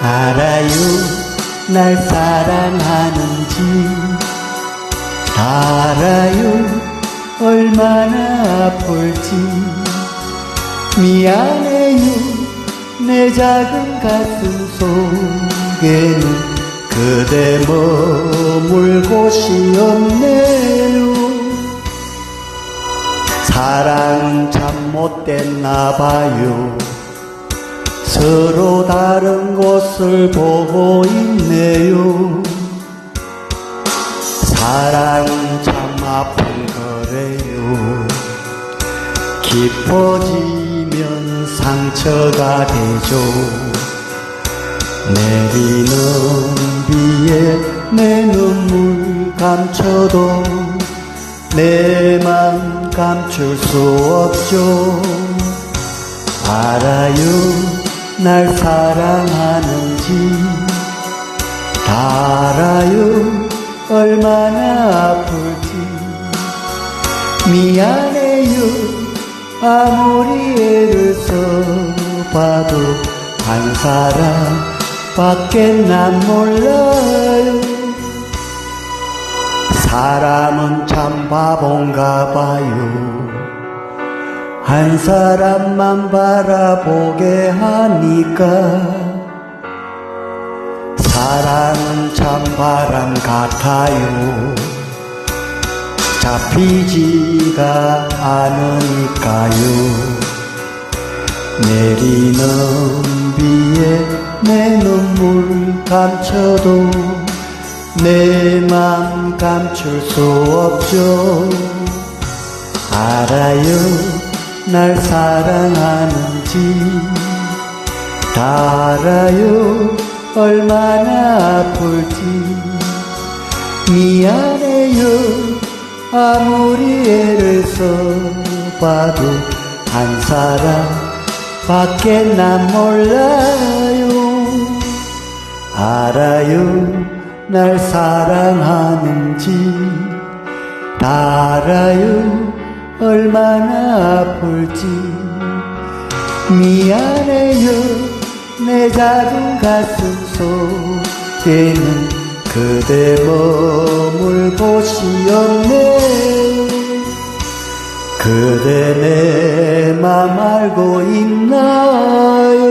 알아요. 날 사랑하는지. 알아요. 얼마나 아플지. 미안해요. 내 작은 가슴 속에는 그대 머물 곳이 없네요. 사랑 참 못됐나 봐요 서로 다른 곳을 보고 있네요. 사랑 참 아픈 거래요. 깊어지면 상처가 되죠. 내리는 비에 내 눈물 감춰도 내 맘 감출 수 없죠. 알아요 날 사랑하는지 다 알아요. 얼마나 아플지. 미안해요. 아무리 애를 써봐도 한 사람 밖에 난 몰라요. 사람은 참 바본가 봐요 한 사람만 바라보게 하니까 사랑은 참 바람 같아요. 잡히지가 않으니까요. 내리는 비에 내 눈물 감춰도 내 맘 감출 수 없죠. 알아요 날 사랑하는지 다 알아요. 얼마나 아플지. 미안해요. 아무리 애를 써봐도 한 사람 밖에 난 몰라요. 알아요. 날 사랑하는지. 다 알아요 얼마나 아플지. 미안해요 내 작은 가슴 속에는 그대 머물 곳이 없네. 그대 내 맘 알고 있나요